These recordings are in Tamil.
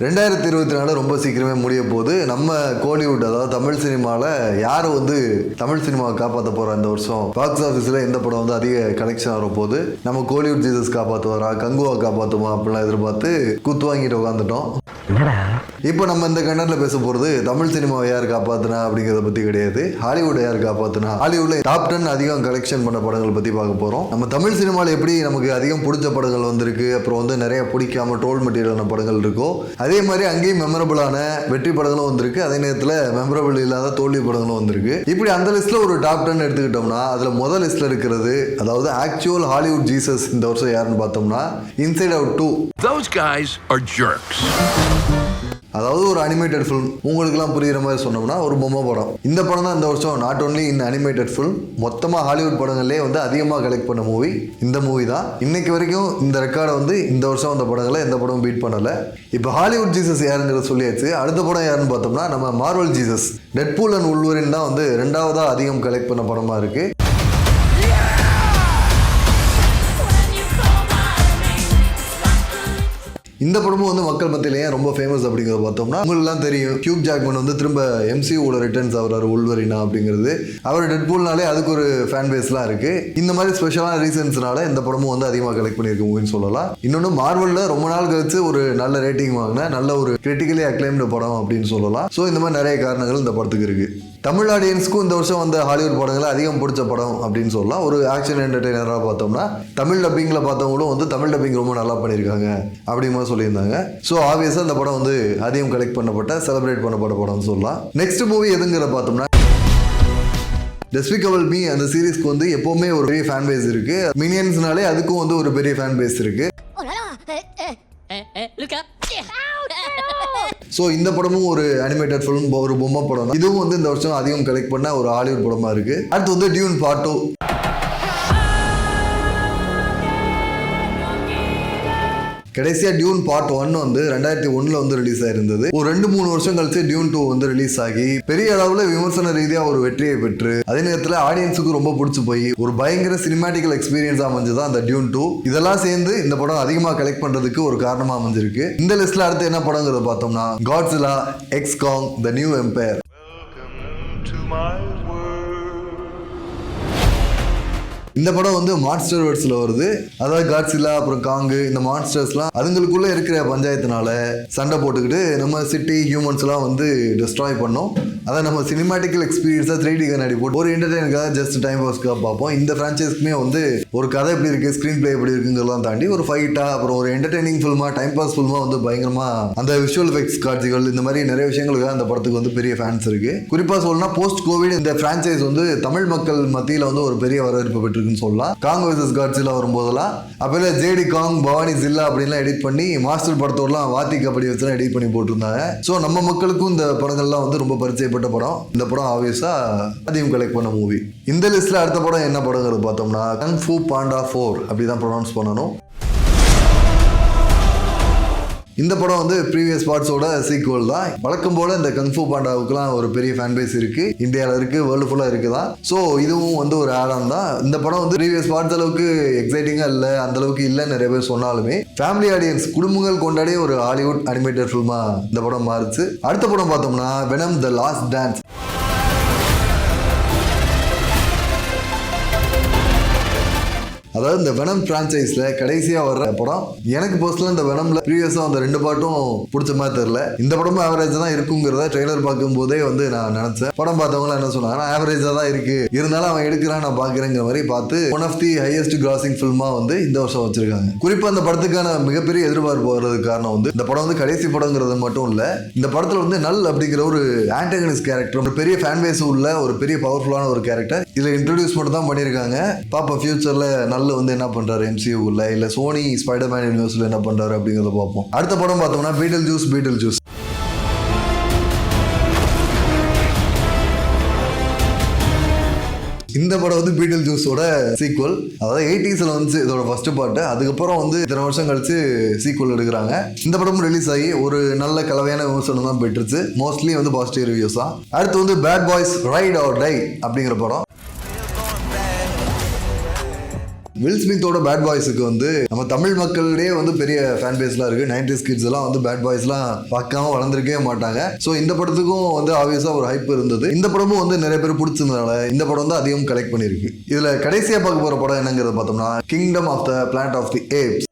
ரெண்டாயிரத்தி இருபத்தி நாலு ரொம்ப சீக்கிரமே முடிய போது நம்ம கோலிவுட் அதாவது தமிழ் சினிமாவில் யார் வந்து தமிழ் சினிமாவை காப்பாற்ற போகிறா இந்த வருஷம்? பாக்ஸ் ஆஃபீஸில் எந்த படம் வந்து அதிக கலெக்ஷன் ஆகிற போது நம்ம கோலிவுட் ஜீசஸ் காப்பாற்றுவாரா கங்குவா காப்பாற்றுமா அப்படிலாம் எதிர்பார்த்து குத்து வாங்கிட்டு உட்காந்துட்டோம் இப்போ நம்ம இந்த கண்டனில் பேச போகிறது தமிழ் சினிமாவை யார் காப்பாத்துனா அப்படிங்கிறத பற்றி கிடையாது. ஹாலிவுட் யார் காப்பாத்துனா? ஹாலிவுட்ல டாப் டென் அதிகம் கலெக்ஷன் பண்ண படங்கள் பற்றி பார்க்க போகிறோம் நம்ம தமிழ் சினிமாவில் எப்படி நமக்கு அதிகம் பிடிச்ச படங்கள் வந்திருக்கு? அப்புறம் வந்து நிறைய பிடிக்காம ட்ரோல் மெட்டீரியலான படங்கள் இருக்கோ அதே மாதிரி அங்கேயும் மெமரபிளான வெற்றி படங்களும் வந்திருக்கு. அதே நேரத்தில் மெமரபிள் இல்லாத தோல்வி படங்களும் வந்திருக்கு. இப்படி அந்த லிஸ்ட்டில் ஒரு டாப் டென் எடுத்துக்கிட்டோம்னா அதில் முதல் லிஸ்ட்டில் இருக்கிறது அதாவது ஆக்சுவல் ஹாலிவுட் ஜீசஸ் இந்த வருஷம் யாருன்னு பார்த்தோம்னா inside out two Those guys are jerks. அதாவது ஒரு அனிமேட்டட் ஃபிலிம் உங்களுக்குலாம் புரிகிற மாதிரி சொன்னோம்னா ஒரு பொம்மை படம். இந்த படம் தான் இந்த வருஷம் not only in animated film மொத்தமாக ஹாலிவுட் படங்கள்லேயே வந்து அதிகமாக கலெக்ட் பண்ண மூவி இந்த மூவி தான். இன்னைக்கு வரைக்கும் இந்த ரெக்கார்டை வந்து இந்த வருஷம் அந்த படங்களை எந்த படமும் பீட் பண்ணலை. இப்போ ஹாலிவுட் ஜீசஸ் யாருங்கிறத சொல்லியாச்சு. அடுத்த படம் யாருன்னு பார்த்தோம்னா நம்ம Marvel Jesus Deadpool and Wolverine தான் வந்து ரெண்டாவதாக அதிகம் கலெக்ட் பண்ண படமாக இருக்குது இந்த படமும் வந்து மக்கள் மத்தியில ஏன் ரொம்ப ஃபேமஸ் அப்படிங்கிறத பார்த்தோம்னா உங்களுக்குலாம் தெரியும் கியூப் ஜாக்மன் வந்து திரும்ப எம்சியூல ரிட்டர்ன்ஸ் ஆகிறாரு உள்வரினா அப்படிங்கிறது. அவர் டெட்பூல்னாலே அதுக்கு ஒரு ஃபேன் பேஸ்லாம் இருக்கு. இந்த மாதிரி ஸ்பெஷலான ரீசன்ஸ்னால இந்த படமும் வந்து அதிகமாக கலெக்ட் பண்ணியிருக்கு மூவின்னு சொல்லலாம். இன்னொன்று மார்வலில் ரொம்ப நாள் கழிச்சு ஒரு நல்ல ரேட்டிங் வாங்கின நல்ல ஒரு கிரிட்டிக்கலி அக்ளைம்டு படம் அப்படின்னு சொல்லலாம். ஸோ இந்த மாதிரி நிறைய காரணங்கள் இந்த படத்துக்கு இருக்குது தமிழ் ஆடியன்ஸ்க்கும் இந்த வருஷம் வந்த ஹாலிவுட் படங்களை அதிகம் பிடிச்ச படம் அப்படின்னு சொல்லலாம். ஒரு ஆக்ஷன் என்டர்டெய்னராக பார்த்தோம்னா தமிழ் டப்பிங்கில் பார்த்தவங்களும் வந்து தமிழ் டப்பிங் ரொம்ப நல்லா பண்ணியிருக்காங்க அப்படிங்கிற சொல்லியிருந்தாங்க. ஸோ ஆப்வியஸாக இந்த படம் வந்து அதிகம் கலெக்ட் பண்ணப்பட்ட செலிப்ரேட் பண்ணப்பட்ட படம்னு சொல்லலாம். நெக்ஸ்ட் மூவி எதுங்கிற பார்த்தோம்னா டெஸ்பிகபிள் மீ அந்த சீரிஸ்க்கு வந்து எப்போவுமே ஒரு பெரிய ஃபேன் பேஸ் இருக்கு. மினியன்ஸ்னாலே அதுக்கும் வந்து ஒரு பெரிய ஃபேன் பேஸ் இருக்கு ஸோ இந்த படமும் ஒரு அனிமேட்டட் ஃபிலிம் ஒரு பொம்மை படம் இதுவும் வந்து இந்த வருஷம் அதிகம் கலெக்ட் பண்ண ஒரு ஹாலிவுட் படமா இருக்கு. அடுத்து வந்து டியூன் பார்ட் டூ கடைசியா டியூன் பார்ட் ஒன் வந்து ரெண்டாயிரத்தி ஒன்றில் வந்து ரிலீஸ் ஆயிருந்தது. ஒரு ரெண்டு மூணு வருஷம் கழிச்சு டியூன் டூ வந்து ரிலீஸ் ஆகி பெரிய அளவுல விமர்சன ரீதியா ஒரு வெற்றியை பெற்று அதே நேரத்துல ஆடியன்ஸுக்கு ரொம்ப பிடிச்சு போய் ஒரு பயங்கர சினிமாட்டிக்கல் எக்ஸ்பீரியன்ஸ் அமைஞ்சதான் அந்த டியூன் டூ இதெல்லாம் சேர்ந்து இந்த படம் அதிகமா கலெக்ட் பண்றதுக்கு ஒரு காரணமா அமைஞ்சிருக்கு. இந்த லிஸ்ட்ல அடுத்து என்ன படங்கிறத பார்த்தோம்னா Godzilla x Kong the new empire இந்த படம் வந்து மான்ஸ்டர் வேர்ட்ஸில் வருது. அதாவது காட்ஸிலா அப்புறம் காங்கு இந்த மான்ஸ்டர்ஸ்லாம் அதுங்களுக்குள்ள இருக்கிற பஞ்சாயத்துனால சண்டை போட்டுக்கிட்டு நம்ம சிட்டி ஹியூமன்ஸ்லாம் வந்து டிஸ்ட்ராய் பண்ணோம். அதை நம்ம சினிமாட்டிக்கல் எக்ஸ்பீரியன்ஸாக த்ரீ டி கண்ணாடி போட்டு ஒரு என்டர்டைனுக்காக ஜஸ்ட் டைம் பாஸ்க்காக பார்ப்போம். இந்த ஃப்ரான்ச்சைஸ்க்குமே வந்து ஒரு கதை எப்படி இருக்குது ஸ்க்ரீன் ப்ளே எப்படி இருக்குங்கிறதெல்லாம் தாண்டி ஒரு ஃபைட்டாக அப்புறம் ஒரு என்டர்டைனிங் ஃபில்மாக டைம் பாஸ் ஃபில்மாக வந்து பயங்கரமாக அந்த விஷுவல் எஃபெக்ட்ஸ் காட்சிகள் இந்த மாதிரி நிறைய விஷயங்களுக்காக அந்த படத்துக்கு வந்து பெரிய ஃபேன்ஸ் இருக்குது குறிப்பாக சொல்லணும்னா போஸ்ட் கோவிட் இந்த ஃப்ரான்ச்சைஸ் வந்து தமிழ் மக்கள் மத்தியில் வந்து ஒரு பெரிய வரவேற்பு இருக்குன்னு சொல்லலாம். காங் வர்சஸ் காட்ஸில் வரும்போதெல்லாம் அப்போல ஜேடி காங் பவானி ஜில்லா அப்படின்லாம் எடிட் பண்ணி மாஸ்டர் படத்தோடலாம் வாத்தி கபடி வச்சுலாம் எடிட் பண்ணி போட்டிருந்தாங்க. ஸோ நம்ம மக்களுக்கும் இந்த படங்கள்லாம் வந்து ரொம்ப பரிச்சயப்பட்ட படம். இந்த படம் ஆப்வியஸாக அதிகம் கலெக்ட் பண்ண மூவி இந்த லிஸ்ட்டில் அடுத்த படம் என்ன படங்கிறது பார்த்தோம்னா கங் ஃபூ பாண்டா ஃபோர் அப்படி தான் ப்ரொனவுன்ஸ் பண்ணணும். இந்த படம் வந்து ப்ரீவியஸ் பார்ட்ஸோட சீக்குவல் தான். வழக்கம் போல இந்த கங்ஃபூ பாண்டாவுக்குலாம் ஒரு பெரிய ஃபேன் பேஸ் இருக்கு. இந்தியாவில் இருக்கு வேர்ல்டு ஃபுல்லாக இருக்குதான் ஸோ இதுவும் வந்து ஒரு ஆடம் தான். இந்த படம் வந்து ப்ரீவியஸ் பார்ட்ஸ் அளவுக்கு எக்ஸைட்டிங்காக இல்லை அந்த அளவுக்கு இல்லைன்னு நிறைய பேர் சொன்னாலுமே ஃபேமிலி ஆடியன்ஸ் குடும்பங்கள் கொண்டாடிய ஒரு ஹாலிவுட் அனிமேட்டட் ஃபில்மாக இந்த படம் மாறுச்சு. அடுத்த படம் பார்த்தோம்னா வெனம் த லாஸ்ட் டான்ஸ் அதாவது இந்த வெனம் ஃப்ரான்ச்சைஸில் கடைசியாக வர்ற படம் எனக்கு பர்சனலாக இந்த வெனம்ல ப்ரீவியஸாக அந்த ரெண்டு பாட்டும் பிடிச்ச மாதிரி தெரில இந்த படமும் ஆவரேஜ் தான் இருக்குங்கிறத ட்ரெய்லர் பார்க்கும்போதே வந்து நான் நினச்சேன். படம் பார்த்தவங்களாம் என்ன சொன்னாங்க? ஆவரேஜாக தான் இருக்கு. இருந்தாலும் அவன் எடுக்கிறான் நான் பார்க்குறேங்கிற மாதிரி பார்த்து one of the highest grossing ஃபில்மாக வந்து இந்த வருஷம் வச்சிருக்காங்க. குறிப்பாக அந்த படத்துக்கான மிகப்பெரிய எதிர்பார்ப்பு வர்றதுக்கு காரணம் வந்து இந்த படம் வந்து கடைசி படங்கிறது மட்டும் இல்லை இந்த படத்தில் வந்து நல் அப்படிங்கிற ஒரு ஆண்டகனிஸ்ட் கேரக்டர் ஒரு பெரிய ஃபேன் பேஸ் உள்ள ஒரு பெரிய பவர்ஃபுல்லான ஒரு கேரக்டர் இதில் இன்ட்ரடியூஸ் மட்டும் தான் பண்ணியிருக்காங்க. பாப்பா ஃபியூச்சரில் நல்ல வந்து என்ன பண்ணுறாரு எம்சியூவில் இல்லை சோனி ஸ்பைடர் மேன் யூனிவர்ஸில் என்ன பண்ணுறாரு அப்படிங்கிறத பார்ப்போம். அடுத்த படம் பார்த்தோம்னா பீட்டல் ஜூஸ் பீட்டல் ஜூஸ் இந்த படம் வந்து பீட்டில் ஜூஸோட சீக்வல் அதாவது எயிட்டிஸில் வந்து இதோட ஃபர்ஸ்ட் பாட்டு அதுக்கப்புறம் வந்து இத்தனை வருஷம் கழிச்சு சீக்வல் எடுக்கிறாங்க. இந்த படமும் ரிலீஸ் ஆகி ஒரு நல்ல கலவையான விமர்சனம் தான் பெற்றுச்சு. மோஸ்ட்லி வந்து பாசிட்டிவ் ரிவ்யூஸ் தான் அடுத்து வந்து bad boys ride or die அப்படிங்கிற படம். வில் ஸ்மித்தோட பேட் பாய்ஸுக்கு வந்து நம்ம தமிழ் மக்களிடையே வந்து பெரிய ஃபேன் பேஸ்லாம் இருக்கு. நைன்டிஸ் கிட்ஸ் எல்லாம் வந்து பேட் பாய்ஸ்லாம் பார்க்காம வளர்ந்துருக்கவே மாட்டாங்க. ஸோ இந்த படத்துக்கும் வந்து ஆப்வியஸா ஒரு ஹைப் இருந்தது. இந்த படமும் வந்து நிறைய பேர் பிடிச்சிருந்தனால இந்த படம் வந்து அதிகம் கலெக்ட் பண்ணியிருக்கு. இதுல கடைசியா பார்க்க போற படம் என்னங்கிறத பார்த்தோம்னா kingdom of the planet of the apes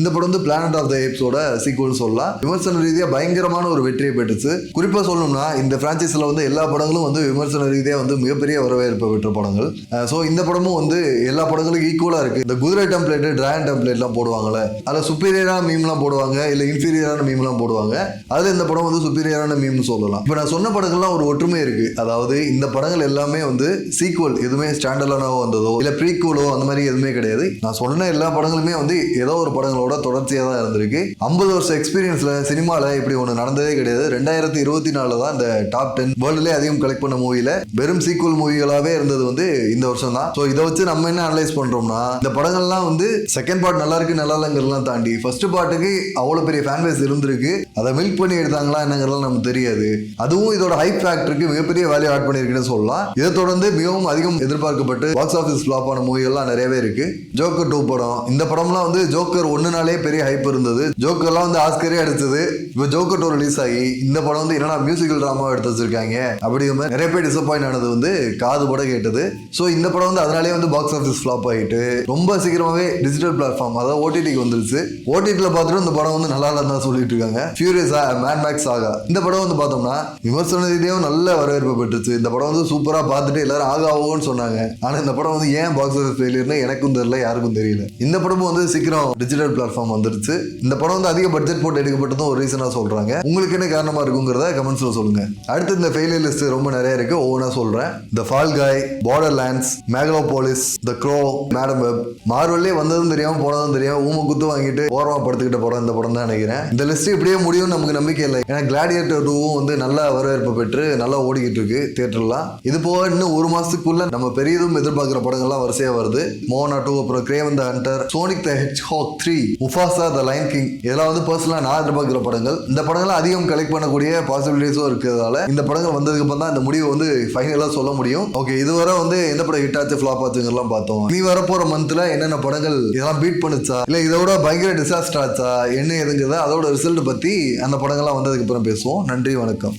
இந்த படம் வந்து பிளானட் ஆஃப் த ஏப்ஸோட சீக்குவல் சொல்லலாம். விமர்சன ரீதியாக பயங்கரமான ஒரு வெற்றியை பெற்றுச்சு. குறிப்பாக சொல்லணும்னா இந்த பிரான்ச்சைஸில் வந்து எல்லா படங்களும் வந்து விமர்சன ரீதியாக வந்து மிகப்பெரிய வரவேற்பை பெற்ற படங்கள். ஸோ இந்த படமும் வந்து எல்லா படங்களுக்கும் ஈக்குவலாக இருக்குது இந்த குதிரை டெம்ப்ளேட்டு ட்ராயன் டெம்ப்ளேட்லாம் போடுவாங்கல்ல அதில் சுப்பீரியரான மீம்லாம் போடுவாங்க இல்லை இன்ஃபீரியரான மீம்லாம் போடுவாங்க. அதில் இந்த படம் வந்து சுப்பீரியரான மீம்னு சொல்லலாம். இப்போ நான் சொன்ன படங்கள்லாம் ஒரு ஒற்றுமை இருக்குது அதாவது இந்த படங்கள் எல்லாமே வந்து சீக்குவல் எதுவுமே ஸ்டாண்டர்டானாவோ வந்ததோ இல்லை ப்ரீக்குவலோ அந்த மாதிரி எதுவுமே கிடையாது. நான் சொன்ன எல்லா படங்களுமே வந்து ஏதோ ஒரு படங்களோட தொடர்ச்சியாக தான் இருந்திருக்கு. ஐம்பது வருஷம் எக்ஸ்பீரியன்ஸில் சினிமாவில் இப்படி ஒன்று நடந்ததே கிடையாது. ரெண்டாயிரத்தி இருபத்தி நாலில் தான் இந்த டாப் டென் வேர்ல்டுலேயே அதிகம் கலெக்ட் பண்ண மூவியில் வெறும் சீக்குவல் மூவிகளாகவே இருந்தது வந்து இந்த வருஷம் தான். ஸோ இதை வச்சு நம்ம என்ன அனலைஸ் பண்ணுறோம்னா இந்த படங்கள்லாம் வந்து செகண்ட் பார்ட் நல்லா இருக்கு நல்லா இல்லைங்கிறதெல்லாம் தாண்டி ஃபர்ஸ்ட் பார்ட்டுக்கு அவ்வளோ பெரிய ஃபேன் பேஸ் இருந்திருக்கு. அதை மில்க் பண்ணி எடுத்தாங்களா என்னங்கிறதெல்லாம் நமக்கு தெரியாது. அதுவும் இதோட ஹைப் ஃபேக்டருக்கு மிகப்பெரிய வேல்யூ ஆட் பண்ணியிருக்குன்னு சொல்லலாம். இதை தொடர்ந்து மிகவும் அதிகம் எதிர்பார்க்கப்பட்டு பாக்ஸ் ஆஃபீஸ் ஃப்ளாப் ஆன மூவிகள்லாம் நிறையவே இருக்கு. ஜோக்கர் டூ படம் இந்த படம்லாம் வந்து ஜோக்கர் ஒன்றுனாலே பெரிய ஹைப் இருந்தது. ஜோக்கர்லாம் வந்து ஆஸ்கரே எடுத்தது. இப்போ ஜோக்கர் டூ ரிலீஸ் ஆகி இந்த படம் வந்து என்னடா மியூசிக்கல் ட்ராமா எடுத்து வச்சிருக்காங்க அப்படிங்கிற மாதிரி நிறைய பேர் டிசப்பாயிண்ட் ஆனது வந்து காது பட கேட்டது. ஸோ இந்த படம் வந்து அதனாலே வந்து பாக்ஸ் ஆஃபீஸ் ஃபிளாப் ஆகிட்டு ரொம்ப சீக்கிரமாகவே டிஜிட்டல் பிளாட்ஃபார்ம் அதாவது ஓடிடிக்கு வந்துருச்சு. ஓடிடியில் பார்த்துட்டு இந்த படம் வந்து நல்லா இல்லைன்னு தான் சொல்லிட்டு இருக்காங்க. ஃபியூரியஸா மேட் மேக்ஸ் ஆகா. இந்த படம் வந்து பார்த்தோம்னா விமர்சன ரீதியாகவும் நல்ல வரவேற்பு பெற்றுச்சு. இந்த படம் வந்து சூப்பராக பார்த்துட்டு எல்லாரும் ஆக சொன்னாங்க. ஆனால் இந்த படம் வந்து ஏன் பாக்ஸ் ஆஃபீஸ் ஃபெயிலியர்னு எனக்கும் தெரியல யாருக்கும் தெரியல. இந்த படமும் வந்து சீக்கிரம் டிஜிட்டல் பிளாட்ஃபார்ம் வந்துருச்சு. இந்த படம் வந்து அதிக பட்ஜெட் போட்டு எடுக்கப்பட்டதும் ஒரு ரீசனாக சொல்கிறாங்க உங்களுக்கு என்ன காரணமாக இருக்குங்கிறத கமெண்ட்ஸில் சொல்லுங்க. அடுத்து இந்த ஃபெயிலியர் லிஸ்ட் ரொம்ப நிறைய இருக்கு. ஒவ்வொன்றா சொல்கிறேன் the fall guy borderlands megalopolis the crow madame web மார்வல்லே வந்ததும் தெரியாம போனதும் தெரியாம ஊம குத்து வாங்கிட்டு ஓரமாக படுத்துக்கிட்ட படம் இந்த படம் தான் நினைக்கிறேன். இந்த லிஸ்ட் இப்படியே முடியும்னு நமக்கு நம்பிக்கை இல்லை. ஏன்னா கிளாடியேட்டர் டூவும் வந்து நல்லா வரவேற்பு பெற்று நல்லா ஓடிக்கிட்டு இருக்கு தேட்டர்லாம் இது போக இன்னும் ஒரு மாதத்துக்குள்ள நம்ம பெரியதும் எதிர்பார்க்குற படங்கள்லாம் வரிசையாக வருது. மோனா டூ அப்புறம் Kraven the Hunter Sonic the Hedgehog three Mufasa the Lion King இதெல்லாம் வந்து பர்சனலாக நான் எதிர்பார்க்குற படங்கள். இந்த படங்கள்லாம் அதிகம் கலெக்ட் பண்ணக்கூடிய பாசிபிலிட்டிஸும் இருக்கிறதால இந்த படங்கள் வந்ததுக்கு அப்புறம் தான் இந்த முடிவு வந்து ஃபைனலாக சொல்ல முடியும். ஓகே இதுவரை வந்து எந்த படம் ஹிட் ஆச்சு ஃப்ளாப் ஆச்சுங்கெல்லாம் பார்த்தோம். நீ வரப்போற மந்த்ல என்னென்ன படங்கள் இதெல்லாம் பீட் பண்ணுச்சா இல்லை இதோட பயங்கர டிசாஸ்டர் ஆச்சா என்ன எதுங்கிறத அதோட ரிசல்ட் பற்றி அந்த படங்கள்லாம் வந்ததுக்கு அப்புறம் பேசுவோம். நன்றி வணக்கம்.